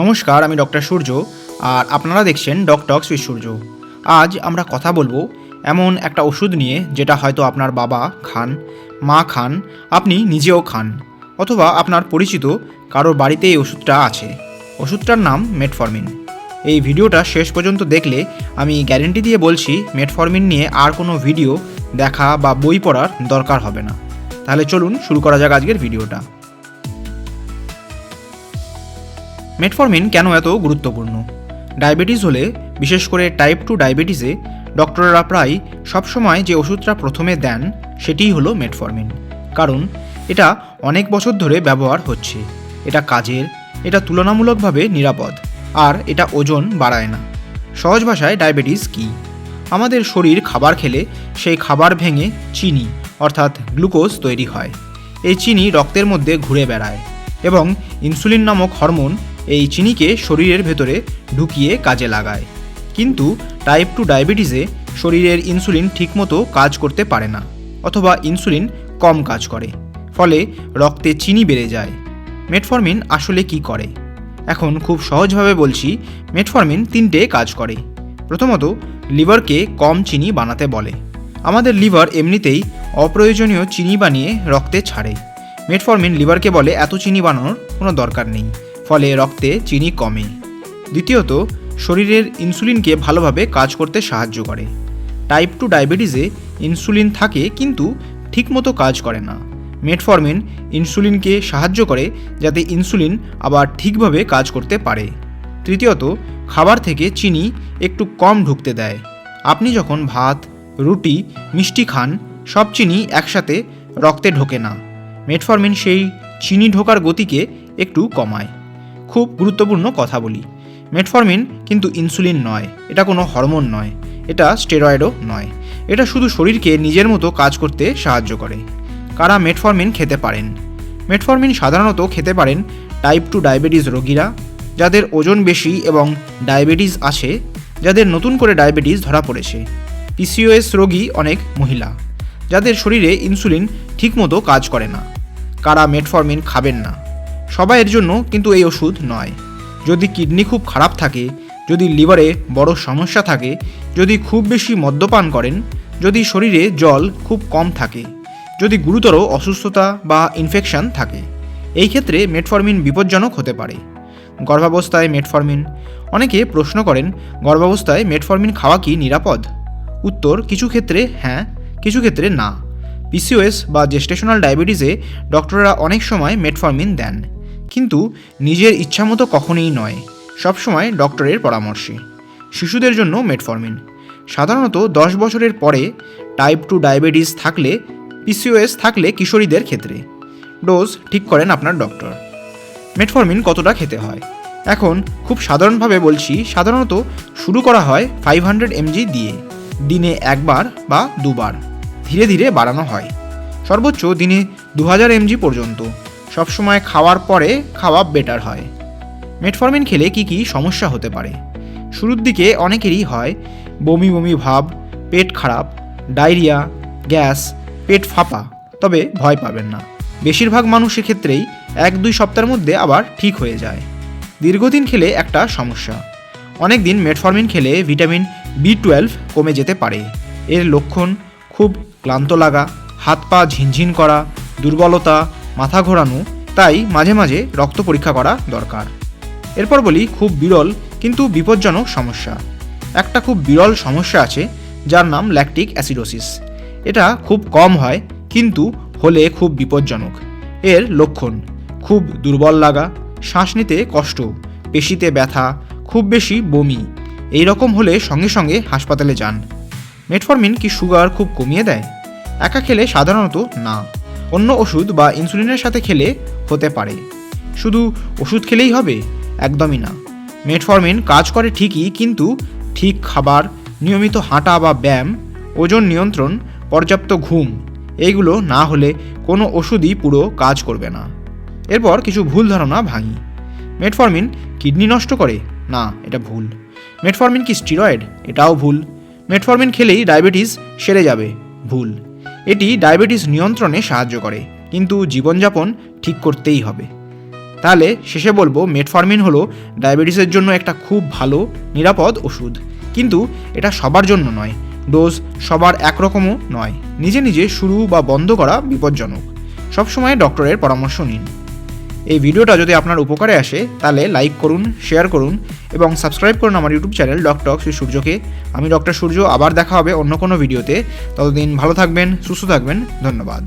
নমস্কার, আমি ডক্টর সূর্য, আর আপনারা দেখছেন ডকটক্স উইথ সূর্য। আজ আমরা কথা বলব এমন একটা ওষুধ নিয়ে যেটা হয়তো আপনার বাবা খান, মা খান, আপনি নিজেও খান, অথবা আপনার পরিচিত কারোর বাড়িতে এই ওষুধটা আছে। ওষুধটার নাম মেটফরমিন। এই ভিডিওটা শেষ পর্যন্ত দেখলে আমি গ্যারেন্টি দিয়ে বলছি, মেটফরমিন নিয়ে আর কোনো ভিডিও দেখা বা বই পড়ার দরকার হবে না। তাহলে চলুন শুরু করা যাক আজকের ভিডিওটা। মেটফরমিন কেন এত গুরুত্বপূর্ণ? ডায়াবেটিস হলে, বিশেষ করে টাইপ টু ডায়াবেটিসে ডক্টররা প্রায় সবসময় যে ওষুধটা প্রথমে দেন, সেটিই হলো মেটফরমিন কারণ, এটা অনেক বছর ধরে ব্যবহার হচ্ছে। এটা কাজের, এটা তুলনামূলকভাবে নিরাপদ। আর এটা ওজন বাড়ায় না। সহজ ভাষায় ডায়াবেটিস কী? আমাদের শরীর খাবার খেলে, সেই খাবার ভেঙে চিনি, অর্থাৎ গ্লুকোজ তৈরি হয়। এই চিনি রক্তের মধ্যে ঘুরে বেড়ায় এবং ইনসুলিন নামক হরমোন এই চিনিকে শরীরের ভেতরে ঢুকিয়ে কাজে লাগায়। কিন্তু টাইপ টু ডায়াবেটিসে শরীরের ইনসুলিন ঠিকমতো কাজ করতে পারে না অথবা ইনসুলিন কম কাজ করে। ফলে রক্তে চিনি বেড়ে যায়। মেটফরমিন আসলে কি করে? এখন খুব সহজভাবে বলছি মেটফরমিন তিনটে কাজ করে। প্রথমত, লিভারকে কম চিনি বানাতে বলে। আমাদের লিভার এমনিতেই অপ্রয়োজনীয় চিনি বানিয়ে রক্তে ছাড়ে। মেটফরমিন লিভারকে বলে এত চিনি বানানোর কোনো দরকার নেই। ফলে রক্তে চিনি কমে। দ্বিতীয়ত, শরীরের ইনসুলিনকে ভালোভাবে কাজ করতে সাহায্য করে। টাইপ টু ডায়াবেটিসে ইনসুলিন থাকে কিন্তু ঠিকমতো কাজ করে না। মেটফরমিন ইনসুলিনকে সাহায্য করে যাতে ইনসুলিন আবার ঠিকভাবে কাজ করতে পারে। তৃতীয়ত, খাবার থেকে চিনি একটু কম ঢুকতে দেয়। আপনি যখন ভাত, রুটি, মিষ্টি খান, সব চিনি একসাথে রক্তে ঢোকে না। মেটফরমিন সেই চিনি ঢোকার গতিকে একটু কমায়। খুব গুরুত্বপূর্ণ কথা বলি। মেটফরমিন কিন্তু ইনসুলিন নয়, এটা কোনো হরমোন নয়, এটা স্টেরয়েডও নয়। এটা শুধু শরীরকে নিজের মতো কাজ করতে সাহায্য করে। কারা মেটফরমিন খেতে পারেন? মেটফরমিন সাধারণত খেতে পারেন টাইপ টু ডায়াবেটিস রোগীরা, যাদের ওজন বেশি এবং ডায়াবেটিস আছে, যাদের নতুন করে ডায়াবেটিস ধরা পড়েছে। পিসিওএস রোগী অনেক মহিলা, যাদের শরীরে ইনসুলিন ঠিকমতো কাজ করে না। কারা মেটফরমিন খাবেন না? সবাইয়ের জন্য কিন্তু এই ওষুধ নয়। যদি কিডনি খুব খারাপ থাকে, যদি লিভারে বড় সমস্যা থাকে, যদি খুব বেশি মদ্যপান করেন, যদি শরীরে জল খুব কম থাকে, যদি গুরুতর অসুস্থতা বা ইনফেকশন থাকে, এই ক্ষেত্রে মেটফরমিন বিপজ্জনক হতে পারে। গর্ভাবস্থায় মেটফরমিন অনেকে প্রশ্ন করেন, গর্ভাবস্থায় মেটফরমিন খাওয়া কি নিরাপদ? উত্তর, কিছু ক্ষেত্রে হ্যাঁ কিছু ক্ষেত্রে না। পিসিওএস বা জেস্টেশনাল ডায়াবেটিসে ডক্টররা অনেক সময় মেটফরমিন দেন। কিন্তু নিজের ইচ্ছামতো কখনোই নয়। সবসময় ডক্টরের পরামর্শে। শিশুদের জন্য মেটফরমিন। সাধারণত দশ বছরের পরে টাইপ টু ডায়াবেটিস থাকলে পিসিওএস থাকলে কিশোরীদের ক্ষেত্রে। ডোজ ঠিক করেন আপনার ডক্টর। মেটফরমিন কতটা খেতে হয়? এখন খুব সাধারণভাবে বলছি, সাধারণত শুরু করা হয় ফাইভ হান্ড্রেড এমজি দিয়ে। দিনে একবার বা দুবার। ধীরে ধীরে বাড়ানো হয়। সর্বোচ্চ দিনে দু হাজার এমজি পর্যন্ত। সবসময় খাওয়ার পরে খাওয়া বেটার হয়। মেটফরমিন খেলে কি কি সমস্যা হতে পারে? শুরুর দিকে অনেকেরই হয় বমি বমি ভাব, পেট খারাপ, ডায়রিয়া, গ্যাস, পেট ফাঁপা, তবে ভয় পাবেন না। বেশিরভাগ মানুষের ক্ষেত্রেই এক দুই সপ্তাহের মধ্যে আবার ঠিক হয়ে যায়। দীর্ঘদিন খেলে একটা সমস্যা। অনেক দিন মেটফরমিন খেলে ভিটামিন বি টুয়েলভ কমে যেতে পারে। এর লক্ষণ খুব ক্লান্ত লাগা, হাত পা ঝিনঝিন করা, দুর্বলতা মাথা ঘোরানো, তাই মাঝে মাঝে রক্ত পরীক্ষা করা দরকার। এরপর বলি, খুব বিরল কিন্তু বিপজ্জনক সমস্যা। একটা খুব বিরল সমস্যা আছে, যার নাম ল্যাকটিক অ্যাসিডোসিস এটা খুব কম হয়, কিন্তু হলে খুব বিপজ্জনক। এর লক্ষণ, খুব দুর্বল লাগা, শ্বাস নিতে কষ্ট, পেশিতে ব্যথা, খুব বেশি বমি এই রকম হলে সঙ্গে সঙ্গে হাসপাতালে যান। মেটফরমিন কি সুগার খুব কমিয়ে দেয়? একা খেলে সাধারণত না। অন্য ওষুধ বা ইনসুলিনের সাথে খেলে হতে পারে। শুধু ওষুধ খেলেই হবে? একদমই না। মেটফরমিন কাজ করে ঠিকই, কিন্তু ঠিক খাবার, নিয়মিত হাঁটা বা ব্যায়াম, ওজন নিয়ন্ত্রণ, পর্যাপ্ত ঘুম, এইগুলো না হলে কোনো ওষুধই পুরো কাজ করবে না। এরপর কিছু ভুল ধারণা ভাঙি। মেটফরমিন কিডনি নষ্ট করে? না, এটা ভুল। মেটফরমিন কি স্টিরয়েড? এটাও ভুল। মেটফরমিন খেলেই ডায়াবেটিস সেরে যাবে। ভুল। এটি ডায়াবেটিস নিয়ন্ত্রণে সাহায্য করে, কিন্তু জীবনযাপন ঠিক করতেই হবে। তাহলে শেষে বলব মেটফর্মিন হলো ডায়াবেটিসের জন্য একটা খুব ভালো, নিরাপদ ওষুধ। কিন্তু এটা সবার জন্য নয়, ডোজ সবার একরকমও নয়। নিজে নিজে শুরু বা বন্ধ করা বিপজ্জনক। সবসময় ডক্টরের পরামর্শ নিন। এই ভিডিওটা যদি আপনার উপকারে আসে, তাহলে লাইক করুন শেয়ার করুন এবং সাবস্ক্রাইব করুন আমার ইউটিউব চ্যানেল ডক্টর শ্রী সূর্যকে। আমি ডক্টর সূর্য, আবার দেখা হবে অন্য কোনো ভিডিওতে ততদিন ভালো থাকবেন, সুস্থ থাকবেন, ধন্যবাদ।